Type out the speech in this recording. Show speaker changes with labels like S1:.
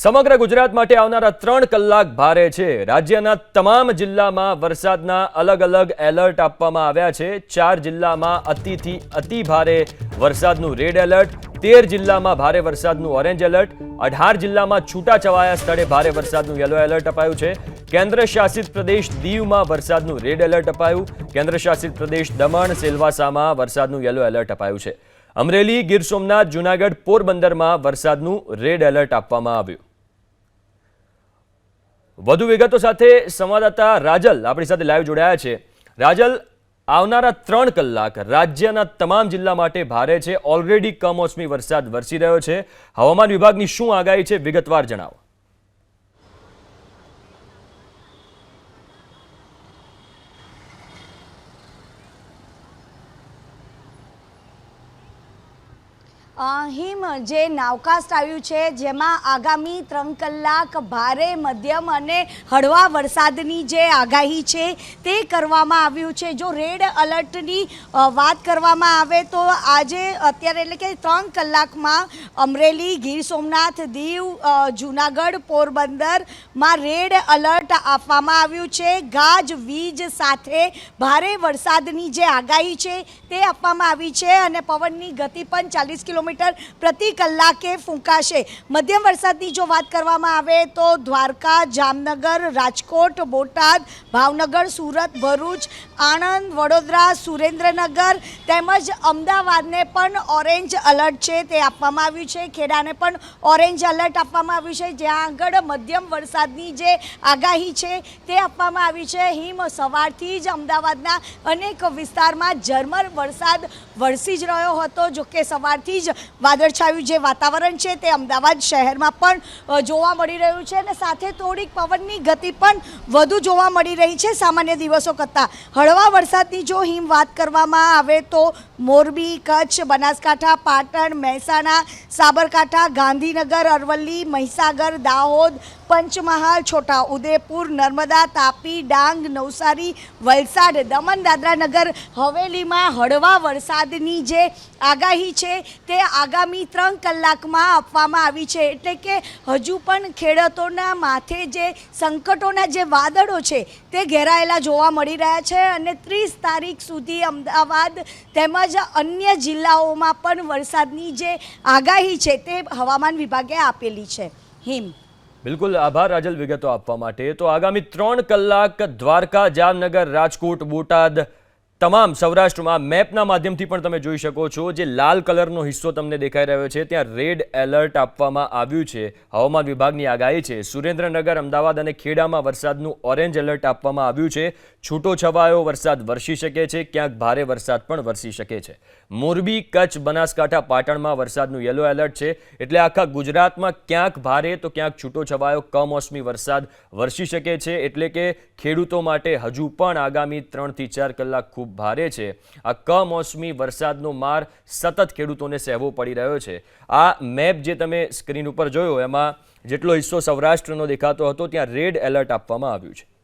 S1: સમગ્ર ગુજરાત માટે આવનારા ત્રણ કલાક ભારે છે. રાજ્યના તમામ જિલ્લામાં વરસાદના અલગ અલગ એલર્ટ આપવામાં આવ્યા છે. ચાર જિલ્લામાં અતિથી અતિ ભારે વરસાદનું રેડ એલર્ટ, તેર જિલ્લામાં ભારે વરસાદનું ઓરેન્જ એલર્ટ, અઢાર જિલ્લામાં છૂટાછવાયા સ્થળે ભારે વરસાદનું યલો એલર્ટ અપાયું છે. કેન્દ્ર શાસિત પ્રદેશ દીવમાં વરસાદનું રેડ એલર્ટ અપાયું. કેન્દ્ર શાસિત પ્રદેશ દમણ, સેલવાસામાં વરસાદનું યલો એલર્ટ અપાયું છે. અમરેલી, ગીર સોમનાથ, જૂનાગઢ, પોરબંદરમાં વરસાદનું રેડ એલર્ટ આપવામાં આવ્યું. વધુ વિગતો સાથે સંવાદદાતા રાજલ આપણી સાથે લાઈવ જોડાયા છે. રાજલ, આવનારા ત્રણ કલાક રાજ્યના તમામ જિલ્લા માટે ભારે છે. ઓલરેડી કમોસમી વરસાદ વરસી રહ્યો છે. હવામાન વિભાગની શું આગાહી છે વિગતવાર જણાવો.
S2: હિમ જે નાવકાસ્ટ આવ્યું છે, જેમાં આગામી ત્રણ કલાક ભારે, મધ્યમ અને હળવા વરસાદની જે આગાહી છે, તે કરવામાં આવ્યું છે. જો રેડ અલર્ટની વાત કરવામાં આવે તો આજે અત્યારે એટલે કે ત્રણ કલાકમાં અમરેલી, ગીર સોમનાથ, દીવ જૂનાગઢ પોરબંદરમાં રેડ અલર્ટ આપવામાં આવ્યું છે. ગાજ, વીજ સાથે ભારે વરસાદની જે આગાહી છે, તે આપવામાં આવી છે અને પવનની ગતિ પણ ચાલીસ કિલોમીટર પ્રતિ કલાકે ફૂંકાશે. મધ્યમ વરસાદની જો વાત કરવામાં આવે તો દ્વારકા, જામનગર, રાજકોટ, બોટાદ, ભાવનગર, સુરત, ભરૂચ, આણંદ, વડોદરા, સુરેન્દ્રનગર તેમજ અમદાવાદને પણ ઓરેન્જ અલર્ટ છે તે આપવામાં આવ્યું છે. ખેડાને પણ ઓરેન્જ અલર્ટ આપવામાં આવ્યું છે. જ્યાં આગળ મધ્યમ વરસાદની જે આગાહી છે તે આપવામાં આવી છે. હિમ સવારથી જ અમદાવાદના અનેક વિસ્તારમાં ઝરમર વરસાદ વરસી જ રહ્યો હતો. જો કે સવારથી જ વાદળછાયું જે વાતાવરણ છે તે અમદાવાદ શહેરમાં પણ જોવા મળી રહ્યું છે અને સાથે થોડીક પવનની ગતિ પણ વધુ જોવા મળી રહી છે સામાન્ય દિવસો કરતાં. હળવા વરસાદની જો હિમ વાત કરવામાં આવે તો મોરબી, કચ્છ, બનાસકાંઠા, પાટણ, મહેસાણા, સાબરકાંઠા, ગાંધીનગર, અરવલ્લી, મહીસાગર, દાહોદ, પંચમહાલ છોટા ઉદેપુર નર્મદા, તાપી, ડાંગ, નવસારી, વલસાડ, દમણ દાદરા નગર હવેલીમાં હળવા વરસાદની જે આગાહી છે તે આગામી ત્રણ કલાકમાં આપવામાં આવી છે. એટલે કે હજુ પણ ખેડૂતોના માથે જે સંકટોના જે વાદળો છે તે ઘેરાયેલા જોવા મળી રહ્યા છે અને ત્રીસ તારીખ સુધી અમદાવાદ તેમજ અન્ય જિલ્લાઓમાં પણ વરસાદની જે આગાહી છે તે હવામાન વિભાગે આપેલી છે. હિમ.
S1: બિલકુલ આભાર રાજલ વિગતો આપવા માટે. તો આગામી ત્રણ કલાક દ્વારકા, જામનગર, રાજકોટ, બોટાદ તમામ સૌરાષ્ટ્રમાં મેપના માધ્યમથી પણ તમે જોઈ શકો છો જે લાલ કલરનો હિસ્સો તમને દેખાઈ રહ્યો છે. ત્યાં રેડ એલર્ટ આપવામાં આવ્યું છે. હવામાન વિભાગની આગાહી છે. સુરેન્દ્રનગર, અમદાવાદ અને ખેડામાં વરસાદનું ઓરેન્જ એલર્ટ આપવામાં આવ્યું છે. છૂટો છવાયો વરસાદ વરસી શકે છે. ક્યાંક ભારે વરસાદ પણ વરસી શકે છે. મોરબી, કચ્છ, બનાસકાંઠા, પાટણમાં વરસાદનું યલો એલર્ટ છે. એટલે આખા ગુજરાતમાં ક્યાંક ભારે તો ક્યાંક છૂટો છવાયો કમોસમી વરસાદ વરસી શકે છે. એટલે કે ખેડૂતો માટે હજુ પણ આગામી ત્રણથી ચાર કલાક ખૂબ ભારે છે. આ કમોસમી વરસાદનો માર સતત ખેડૂતોને સહેવો પડી રહ્યો છે. આ મેપ જે તમે સ્ક્રીન ઉપર જોયો, એમાં જેટલો હિસ્સો સૌરાષ્ટ્રનો દેખાતો હતો, ત્યાં રેડ એલર્ટ આપવામાં આવ્યું છે.